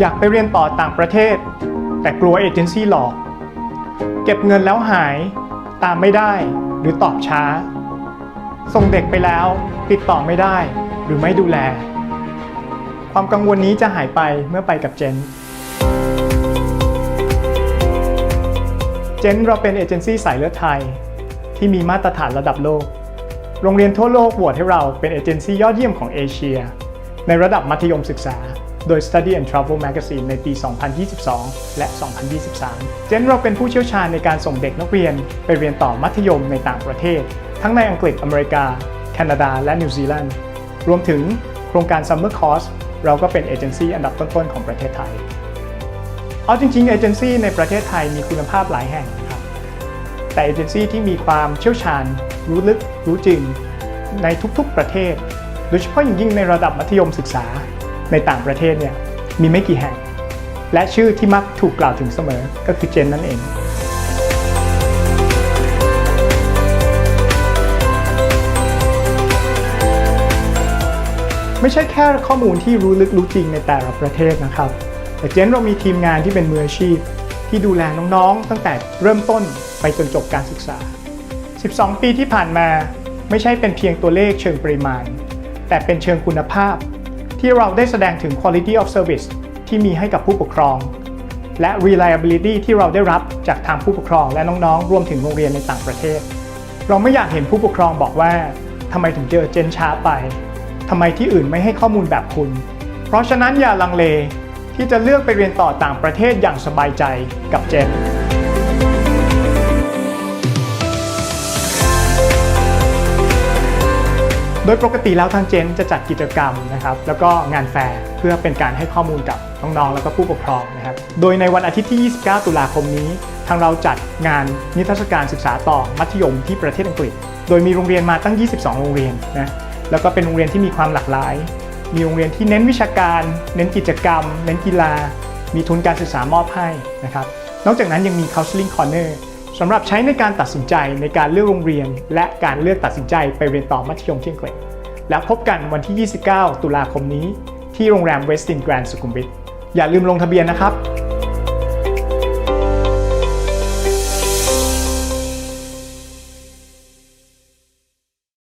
อยากไปเรียนต่อต่างประเทศ แต่กลัวเอเจนซี่หลอก เก็บเงินแล้วหาย ตามไม่ได้หรือตอบช้า ส่งเด็กไปแล้วติดต่อไม่ได้หรือไม่ดูแล ความกังวลนี้จะหายไปเมื่อไปกับเจน เจนเราเป็นเอเจนซี่สายเลือดไทย ที่มีมาตรฐานระดับโลก โรงเรียนทั่วโลกโหวตให้เราเป็นเอเจนซี่ยอดเยี่ยมของเอเชีย ในระดับมัธยมศึกษา โดย Study and Travel Magazine ในปี 2022 และ 2023 เจนเราเป็นผู้เชี่ยวชาญในการส่งเด็กนักเรียน ไปเรียนต่อมัธยมในต่างประเทศ ทั้งในอังกฤษอเมริกา แคนาดา และนิวซีแลนด์ รวมถึงโครงการ Summer Course เราก็เป็นเอเจนซี่อันดับต้นๆของประเทศไทย เอาจริงๆ เอเจนซี่ในประเทศไทยมีคุณภาพหลายแห่งนะครับ แต่เอเจนซี่ที่มีความเชี่ยวชาญ รู้ลึก รู้จริง ในทุกๆประเทศ โดยเฉพาะอย่างยิ่งในระดับมัธยมศึกษา ในต่างประเทศเนี่ยมีไม่กี่แห่ง และชื่อที่มักถูกกล่าวถึงเสมอก็คือเจนนั่นเองไม่ใช่แค่ข้อมูลที่รู้ลึกรู้จริงในแต่ละประเทศนะครับ แต่เจนเรามีทีมงานที่เป็นมืออาชีพ ที่ดูแลน้องๆ ตั้งแต่เริ่มต้นไปจนจบการศึกษา 12 ปีที่ผ่านมาไม่ใช่เป็นเพียงตัวเลขเชิงปริมาณ แต่เป็นเชิงคุณภาพ ที่เราได้แสดงถึง quality of service ที่มีให้กับผู้ปกครอง และ reliability ที่เราได้รับจากทางผู้ปกครองและน้องๆ รวมถึงโรงเรียนในต่างประเทศ เราไม่อยากเห็นผู้ปกครองบอกว่าทำไมถึงเจอเจนช้าไปทำไมที่อื่นไม่ให้ข้อมูลแบบคุณ เพราะฉะนั้นอย่าลังเลที่จะเลือกไปเรียนต่อต่างประเทศอย่างสบายใจกับเจน ดยปกติแล้วทางเจนจะจัดกิจกรรมนะครับแล้วก็งานแฟร์เพื่อเป็นการให้ข้อมูลกับน้องๆ แล้วก็ผู้ปกครองนะครับโดยในวันอาทิตย์ที่ 29 ตุลาคมนี้ ทางเราจัดงานนิทรรศการศึกษาต่อมัธยมที่ประเทศอังกฤษ โดยมีโรงเรียนมาตั้ง 22 โรงเรียนนะแล้วก็เป็นโรงเรียนที่มีความหลากหลาย มีโรงเรียนที่เน้นวิชาการ เน้นกิจกรรม เน้นกีฬา มีทุนการศึกษามอบให้นะครับนอกจากนั้นยังมี counseling corner สำหรับใช้ในการตัดสินใจในการเลือกโรงเรียน และการเลือกตัดสินใจไปเรียนต่อมัธยมที่อังกฤษแล้วพบกันวันที่ 29 ตุลาคมนี้ ที่โรงแรมเวสตินแกรนด์สุขุมวิทอย่าลืมลงทะเบียนนะครับ